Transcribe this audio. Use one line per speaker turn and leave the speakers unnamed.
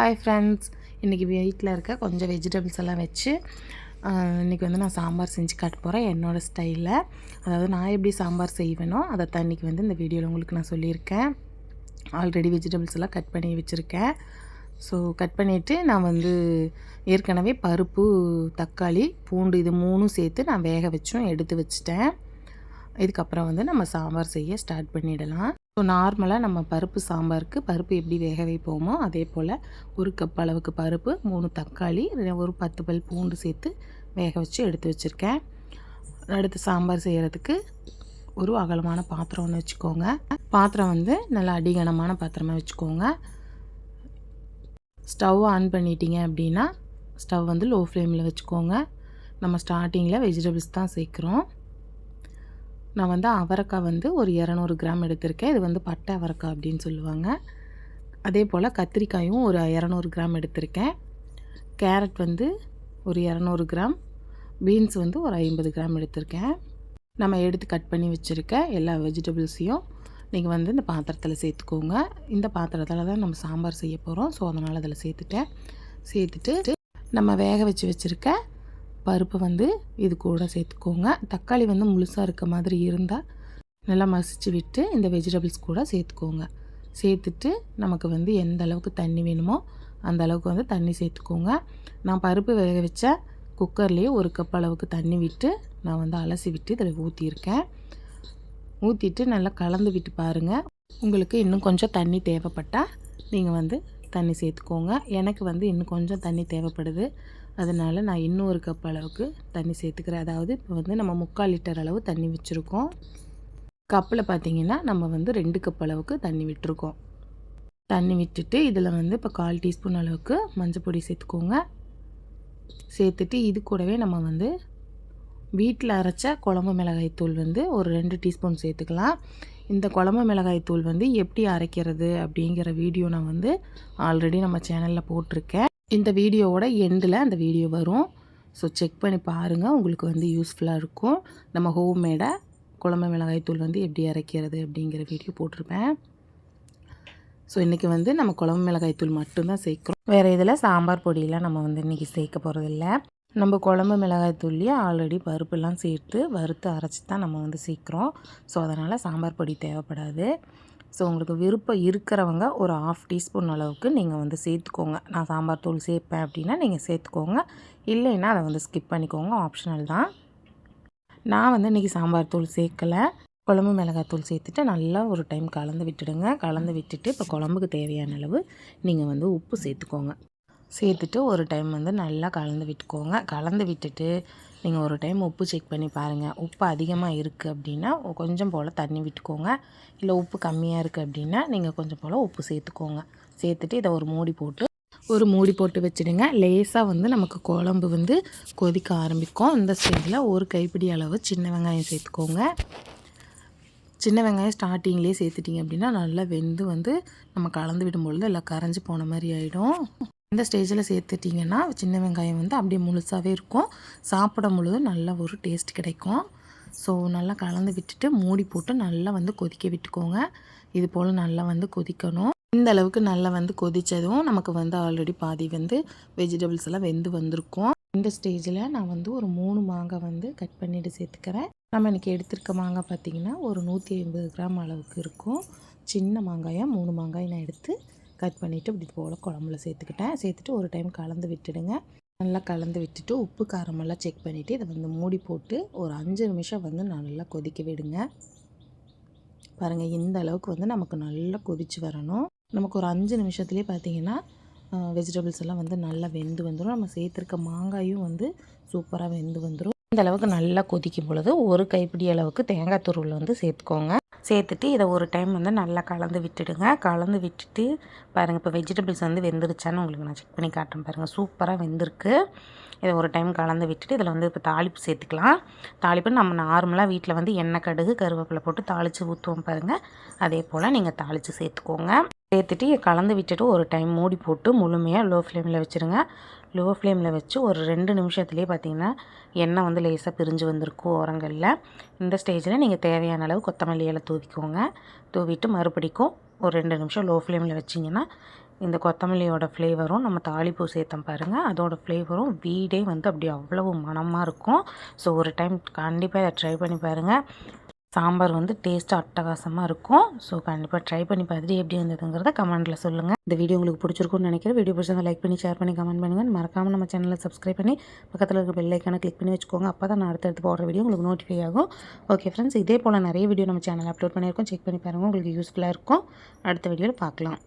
Hi friends இன்றைக்கி வீட்டில் இருக்க கொஞ்சம் வெஜிடபிள்ஸ் எல்லாம் வச்சு இன்றைக்கி வந்து நான் சாம்பார் செஞ்சு காட்ட போகிறேன் என்னோடய ஸ்டைலில் அதாவது நான் எப்படி சாம்பார் செய்வேனோ அதை தான் இன்றைக்கி வந்து இந்த வீடியோவில் உங்களுக்கு நான் சொல்லியிருக்கேன். ஆல்ரெடி வெஜிடபிள்ஸ் எல்லாம் கட் பண்ணி வச்சுருக்கேன். ஸோ கட் பண்ணிவிட்டு நான் வந்து ஏற்கனவே பருப்பு தக்காளி பூண்டு இது மூணும் சேர்த்து நான் வேக வச்சும் எடுத்து வச்சுட்டேன். இதுக்கப்புறம் வந்து நம்ம சாம்பார் செய்ய ஸ்டார்ட் பண்ணிடலாம். ஸோ நார்மலாக நம்ம பருப்பு சாம்பாருக்கு பருப்பு எப்படி வேக வைப்போமோ அதே போல் ஒரு கப் அளவுக்கு பருப்பு மூணு தக்காளி ஒரு பத்து பல் பூண்டு சேர்த்து வேக வச்சு எடுத்து வச்சுருக்கேன். அடுத்து சாம்பார் செய்கிறதுக்கு ஒரு அகலமான பாத்திரம் ஒன்று வச்சுக்கோங்க. பாத்திரம் வந்து நல்லா அடிகனமான பாத்திரமாக வச்சுக்கோங்க. ஸ்டவ் ஆன் பண்ணிட்டீங்க அப்படின்னா ஸ்டவ் வந்து லோ ஃப்ளேமில் வச்சுக்கோங்க. நம்ம ஸ்டார்டிங்கில் வெஜிடபிள்ஸ் தான் சேர்க்குறோம். நான் வந்து அவரைக்காய் வந்து ஒரு இரநூறு கிராம் எடுத்திருக்கேன். இது வந்து பட்டை அவரைக்காய் அப்படின்னு சொல்லுவாங்க. அதே போல் கத்திரிக்காயும் ஒரு இரநூறு கிராம் எடுத்திருக்கேன். கேரட் வந்து ஒரு இரநூறு கிராம். பீன்ஸ் வந்து ஒரு ஐம்பது கிராம் எடுத்திருக்கேன். நம்ம எடுத்து கட் பண்ணி வச்சுருக்க எல்லா வெஜிடபிள்ஸையும் நீங்கள் வந்து இந்த பாத்திரத்தில் சேர்த்துக்கோங்க. இந்த பாத்திரத்தில் தான் நம்ம சாம்பார் செய்ய போகிறோம் ஸோ அதனால் அதில் சேர்த்துட்டேன். சேர்த்துட்டு நம்ம வேக வச்சு வச்சுருக்க பருப்பு வந்து இது கூட சேர்த்துக்கோங்க. தக்காளி வந்து முழுசாக இருக்க மாதிரி இருந்தால் நல்லா மசிச்சு விட்டு இந்த வெஜிடபிள்ஸ் கூட சேர்த்துக்கோங்க. சேர்த்துட்டு நமக்கு வந்து எந்த அளவுக்கு தண்ணி வேணுமோ அந்த அளவுக்கு வந்து தண்ணி சேர்த்துக்கோங்க. நான் பருப்பு வேக வச்ச குக்கர்லேயே ஒரு கப் அளவுக்கு தண்ணி விட்டு நான் வந்து அலசி விட்டு இதில் ஊற்றியிருக்கேன் ஊற்றிட்டு நல்லா கலந்து விட்டு பாருங்கள் உங்களுக்கு இன்னும் கொஞ்சம் தண்ணி தேவைப்பட்டால் நீங்கள் வந்து தண்ணி சேர்த்துக்கோங்க. எனக்கு வந்து இன்னும் கொஞ்சம் தண்ணி தேவைப்படுது. அதனால் நான் இன்னும் ஒரு கப் அளவுக்கு தண்ணி சேர்த்துக்கிறேன். அதாவது இப்போ வந்து நம்ம முக்கால் லிட்டர் அளவு தண்ணி வச்சுருக்கோம். கப்பில் பார்த்திங்கன்னா நம்ம வந்து ரெண்டு கப் அளவுக்கு தண்ணி விட்டுருக்கோம். தண்ணி விட்டுட்டு இதில் வந்து இப்போ கால் டீஸ்பூன் அளவுக்கு மஞ்சள் பொடி சேர்த்துக்கோங்க. சேர்த்துட்டு இது கூடவே நம்ம வந்து வீட்டில் அரைச்ச குழம்பு மிளகாய் தூள் வந்து ஒரு ரெண்டு டீஸ்பூன் சேர்த்துக்கலாம். இந்த குழம்பு மிளகாய் தூள் வந்து எப்படி அரைக்கிறது அப்படிங்கிற வீடியோ நான் வந்து ஆல்ரெடி நம்ம சேனலில் போட்டிருக்கேன். இந்த வீடியோவோட எண்டில் அந்த வீடியோ வரும். ஸோ செக் பண்ணி பாருங்கள் உங்களுக்கு வந்து யூஸ்ஃபுல்லாக இருக்கும். நம்ம ஹோம்மேடாக குழம்பு மிளகாய் தூள் வந்து எப்படி அரைக்கிறது அப்படிங்கிற வீடியோ போட்டிருப்பேன். ஸோ இன்றைக்கி வந்து நம்ம குழம்பு மிளகாய் தூள் மட்டும்தான் சேர்க்குறோம். வேறு இதில் சாம்பார் பொடியெலாம் நம்ம வந்து இன்றைக்கி சேர்க்க போகிறதில்ல நம்ம குழம்பு மிளகாய் தூள்லேயே ஆல்ரெடி பருப்புலாம் சேர்த்து வறுத்து அரைச்சி தான் நம்ம வந்து சேர்க்குறோம். ஸோ அதனால் சாம்பார் பொடி தேவைப்படாது. ஸோ உங்களுக்கு விருப்பம் இருக்கிறவங்க ஒரு ஆஃப் டீஸ்பூன் அளவுக்கு நீங்கள் வந்து சேர்த்துக்கோங்க. நான் சாம்பார் தூள் சேர்ப்பேன் அப்படின்னா நீங்கள் சேர்த்துக்கோங்க. இல்லைன்னா அதை வந்து ஸ்கிப் பண்ணிக்கோங்க. ஆப்ஷனல் தான். நான் வந்து இன்றைக்கி சாம்பார் தூள் சேர்க்கலை. குழம்பு மிளகாய் தூள் சேர்த்துட்டு நல்லா ஒரு டைம் கலந்து விட்டுடுங்க. கலந்து விட்டுட்டு இப்போ குழம்புக்கு தேவையான அளவு நீங்கள் வந்து உப்பு சேர்த்துக்கோங்க. சேர்த்துட்டு ஒரு டைம் வந்து நல்லா கலந்து விட்டுக்கோங்க. கலந்து விட்டுட்டு நீங்கள் ஒரு டைம் உப்பு செக் பண்ணி பாருங்கள் உப்பு அதிகமாக இருக்குது அப்படின்னா கொஞ்சம் போல் தண்ணி விட்டுக்கோங்க. இல்லை உப்பு கம்மியாக இருக்குது அப்படின்னா நீங்கள் கொஞ்சம் போல் உப்பு சேர்த்துக்கோங்க. சேர்த்துட்டு இதை ஒரு மூடி போட்டு ஒரு மூடி போட்டு வச்சுடுங்க. லேசாக வந்து நமக்கு குழம்பு வந்து கொதிக்க ஆரம்பிக்கும். இந்த ஸ்டேஜில் ஒரு கைப்பிடி அளவு சின்ன வெங்காயம் சேர்த்துக்கோங்க. சின்ன வெங்காயம் ஸ்டார்டிங்லேயே சேர்த்துட்டிங்க அப்படின்னா நல்லா வெந்து வந்து நம்ம கலந்து விடும்பொழுது எல்லாம் கரைஞ்சி போன மாதிரி ஆகிடும் இந்த ஸ்டேஜில் சேர்த்துட்டிங்கன்னா சின்ன வெங்காயம் வந்து அப்படியே முழுசாகவே இருக்கும். சாப்பிடும் பொழுது நல்ல ஒரு டேஸ்ட் கிடைக்கும். ஸோ நல்லா கலந்து விட்டுட்டு மூடி போட்டு நல்லா வந்து கொதிக்க விட்டுக்கோங்க. இது போல் நல்லா வந்து கொதிக்கணும். இந்த அளவுக்கு நல்லா வந்து கொதித்ததும் நமக்கு வந்து ஆல்ரெடி பாதி வந்து வெஜிடபிள்ஸ் எல்லாம் வெந்து வந்திருக்கும். இந்த ஸ்டேஜில் நான் வந்து ஒரு மூணு மாங்காய் வந்து கட் பண்ணிவிட்டு சேர்த்துக்கிறேன். நம்ம இன்றைக்கி எடுத்திருக்க மாங்காய் பார்த்திங்கன்னா ஒரு நூற்றி ஐம்பது கிராம் அளவுக்கு இருக்கும். சின்ன மாங்காயாக மூணு மாங்காய் நான் எடுத்து கட் பண்ணிவிட்டு இப்படி போல் குழம்புல சேர்த்துக்கிட்டேன். சேர்த்துட்டு ஒரு டைம் கலந்து விட்டுடுங்க. நல்லா கலந்து விட்டுட்டு உப்பு காரமெல்லாம் செக் பண்ணிவிட்டு இதை வந்து மூடி போட்டு ஒரு அஞ்சு நிமிஷம் வந்து நல்லா கொதிக்க விடுங்க. பாருங்கள் இந்த அளவுக்கு வந்து நமக்கு நல்லா கொதித்து வரணும். நமக்கு ஒரு அஞ்சு நிமிஷத்துலேயே பார்த்தீங்கன்னா வெஜிடபிள்ஸ் எல்லாம் வந்து நல்லா வெந்து வந்துடும் நம்ம சேர்த்துருக்க மாங்காயும் வந்து சூப்பராக வெந்து வந்துடும் இந்த அளவுக்கு நல்லா கொதிக்கும் பொழுது ஒரு கைப்பிடி அளவுக்கு தேங்காய் துருவில் வந்து சேர்த்துக்கோங்க. சேர்த்துட்டு இதை ஒரு டைம் வந்து நல்லா கலந்து விட்டுடுங்க. கலந்து விட்டுட்டு பாருங்கள் இப்போ வெஜிடபிள்ஸ் வந்து வெந்துருச்சான்னு உங்களுக்கு நான் செக் பண்ணி காட்டுறேன் பாருங்கள் சூப்பராக வெந்திருக்கு. இதை ஒரு டைம் கலந்து விட்டுட்டு இதில் வந்து இப்போ தாளிப்பு சேர்த்துக்கலாம். தாளிப்பு நம்ம நார்மலாக வீட்டில் வந்து எண்ணெய் கடுகு கருவேப்பிலை போட்டு தாளித்து ஊற்றுவோம் பாருங்கள் அதே போல் நீங்கள் தாளித்து சேர்த்துக்கோங்க. சேர்த்துட்டு கலந்து விட்டுட்டு ஒரு டைம் மூடி போட்டு முழுமையாக லோ ஃப்ளேமில் வச்சுருங்க. லோ ஃப்ளேமில் வச்சு ஒரு ரெண்டு நிமிஷத்துலேயே பார்த்தீங்கன்னா எண்ணெய் வந்து லேசாக பிரிஞ்சு வந்திருக்கும் ஓரங்களில் இந்த ஸ்டேஜில் நீங்கள் தேவையான அளவு கொத்தமல்லி இலை தூவிக்கோங்க. தூவிட்டு மறுபடிக்கும் ஒரு ரெண்டு நிமிஷம் லோ ஃப்ளேமில் வச்சிங்கன்னா இந்த கொத்தமல்லியோட ஃப்ளேவரும் நம்ம தாளிப்பூ சேர்த்தோம் பாருங்கள் அதோட ஃப்ளேவரும் வீடே வந்து அப்படி அவ்வளவு மணமாக இருக்கும். ஸோ ஒரு டைம் கண்டிப்பாக இதை ட்ரை பண்ணி பாருங்கள் சாம்பார் வந்து டேஸ்ட்டு அட்டகாசமாக இருக்கும். ஸோ கண்டிப்பாக ட்ரை பண்ணி பார்த்துட்டு எப்படி வந்ததுங்கிறத கமெண்ட்டில் சொல்லுங்கள் இந்த வீடியோ உங்களுக்கு பிடிச்சிருக்கும்னு நினைக்கிறேன். வீடியோ பிடிச்சிருந்தா லைக் பண்ணி ஷேர் பண்ணி கமெண்ட் பண்ணுங்கள் மறக்காமல் நம்ம சேனலை சப்ஸ்கிரைப் பண்ணி பக்கத்தில் இருக்க பெல் ஐக்கானை கிளிக் பண்ணி வச்சுக்கோங்க. அப்போ தான் நான் அடுத்தடுத்து போடுற வீடியோ உங்களுக்கு நோட்டிஃபை ஆகும். ஓகே ஃப்ரெண்ட்ஸ் இதே போல் நிறைய வீடியோ நம்ம சேனல் அப்லோட் பண்ணியிருக்கோம். செக் பண்ணி பாருங்கள் உங்களுக்கு யூஸ்ஃபுல்லாக இருக்கும். அடுத்த வீடியோவில் பார்க்கலாம்.